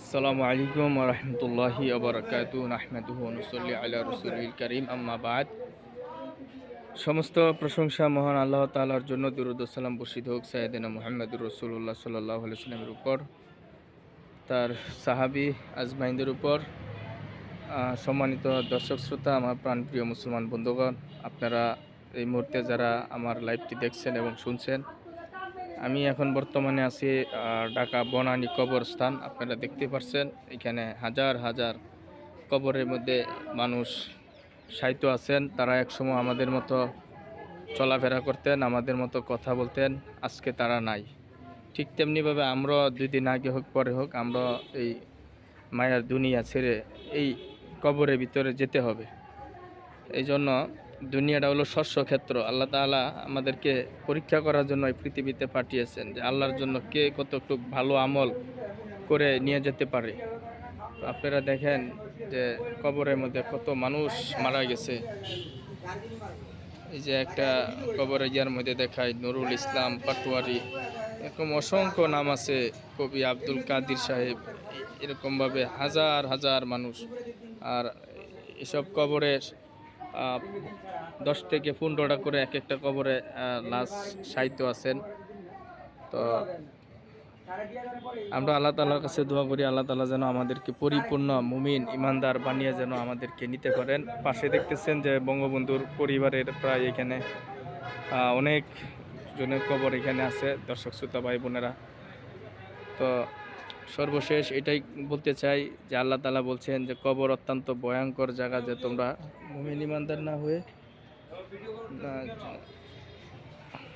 আসসালামু আলাইকুম রহমতুল্লাহি আবরকাত আহমেদুহ নসল্লি আল্লাহ রসুল করিম, আম্মা বাদ। সমস্ত প্রশংসা মহান আল্লাহ তালার জন্য দুরুদ্দালাম বর্ষিত হোক সাইদিনা মোহাম্মদুর রসুল্লাহ সাল্লাহ সাল্লামের উপর, তার সাহাবি আজমাইনদের উপর। সম্মানিত দর্শক শ্রোতা, আমার প্রাণপ্রিয় মুসলমান বন্ধুগণ, আপনারা এই মুহূর্তে যারা আমার লাইভটি দেখছেন এবং শুনছেন আমি এখন বর্তমানে আছি ঢাকা বনানী কবরস্থান। আপনারা দেখতে পাচ্ছেন এখানে হাজার হাজার কবরের মধ্যে মানুষ সাহিত্য আছেন। তারা একসময় আমাদের মতো চলাফেরা করতেন, আমাদের মতো কথা বলতেন, আজকে তারা নাই। ঠিক তেমনিভাবে আমরা দুই দিন আগে হোক, পরে হোক আমরা এই মায়ার দুনিয়া ছেড়ে এই কবরের ভিতরে যেতে হবে। এই জন্য দুনিয়াটা হলো শস্য ক্ষেত্র। আল্লাহ তাআলা আমাদেরকে পরীক্ষা করার জন্য এই পৃথিবীতে পাঠিয়েছেন যে আল্লাহর জন্য কে কতটুকু ভালো আমল করে নিয়ে যেতে পারে। আপনারা দেখেন যে কবরের মধ্যে কত মানুষ মারা গেছে। এই যে একটা কবর ইয়ার মধ্যে দেখায় নুরুল ইসলাম পাটোয়ারি এরকম অসংখ্য নাম আছে কবি আব্দুল কাদির সাহেব এরকমভাবে হাজার হাজার মানুষ। আর এসব কবরে আহ, দশ থেকে পনেরোটা করে এক একটা কবরে লাশ সাহিত্য আছেন। তো আমরা আল্লাহ তালার কাছে দোয়া করি, আল্লাহ তালা যেন আমাদেরকে পরিপূর্ণ মুমিন, ইমানদার বানিয়ে যেন আমাদেরকে নিতে পারেন। পাশে দেখতেছেন যে বঙ্গবন্ধুর পরিবারের প্রায় এখানে অনেক জনের কবর এখানে আছে, দর্শক, শ্রোতা ভাই বোনেরা তো সর্বশেষ এটাই বলতে চাই যে আল্লাহ তালা বলছেন যে কবর অত্যন্ত ভয়ঙ্কর জায়গা যে তোমরা ভূমি ইমানদার না হয়ে